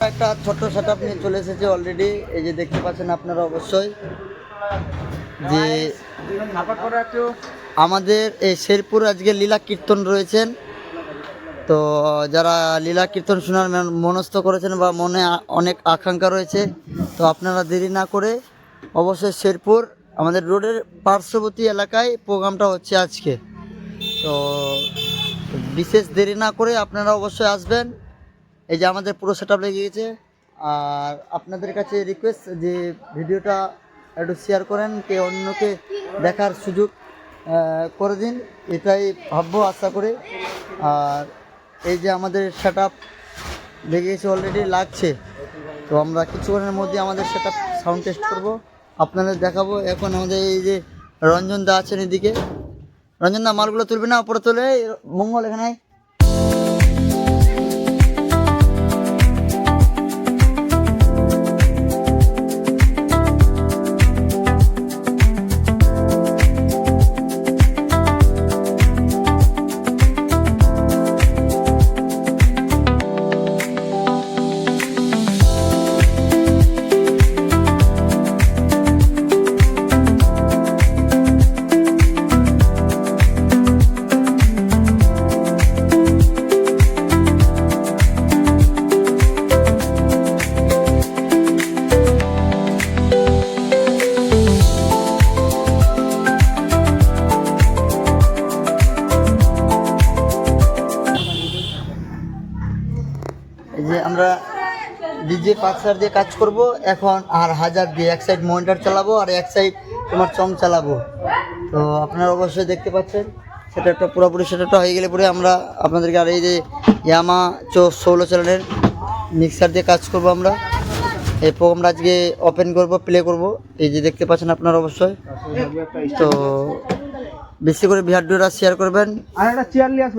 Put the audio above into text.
একটা ছোট্ট সেট নিয়ে চলে এসেছে অলরেডি এই যে দেখতে পাচ্ছেন আপনারা অবশ্যই যে আমাদের এই শেরপুর আজকে লীলা কীর্তন রয়েছেন। তো যারা লীলা কীর্তন শোনার মন- মনস্থ করেছেন বা মনে অনেক আকাঙ্ক্ষা রয়েছে, তো আপনারা দেরি না করে অবশ্যই শেরপুর, আমাদের রোডের পার্শ্ববর্তী এলাকায় প্রোগ্রামটা হচ্ছে আজকে। তো বিশেষ দেরি না করে আপনারা অবশ্যই আসবেন। এই যে আমাদের পুরো সেট লেগে গেছে। আর আপনাদের কাছে রিকোয়েস্ট যে ভিডিওটা একটু শেয়ার করেন, কে অন্যকে দেখার সুযোগ করে দিন, এটাই ভাববো, আশা করে। আর এই যে আমাদের সেট আপ লেগে অলরেডি লাগছে। তো আমরা কিছুক্ষণের মধ্যে আমাদের সেট আপ সাউন্ড টেস্ট করব। আপনাদের দেখাবো এখন আমাদের এই যে রঞ্জন দা আছেন এদিকে। রঞ্জন দা, মালগুলো তুলবে না? উপরে তোলে মঙ্গল এখানে যে আমরা ডিজে পাকসার দিয়ে কাজ করব, এখন আর হাজার দিয়ে এক সাইড মনিটর চালাবো আর এক সাইড তোমার চং চালাবো। তো আপনারা অবশ্যই দেখতে পাচ্ছেন, সেটা একটা পুরোপুরি সেটাটা হয়ে গেলে পরে আমরা আপনাদেরকে আর এই যে ইয়ামা চো ষোলো চ্যানেলের মিক্সার দিয়ে কাজ করব আমরা। এই প্রোগ্রামটা আজকে ওপেন করব প্লে করব। এই যে দেখতে পাচ্ছেন আপনারা অবশ্যই। তো বেশি করে ভিডিওটা শেয়ার করবেন। আর একটা চেয়ার নিয়ে আসব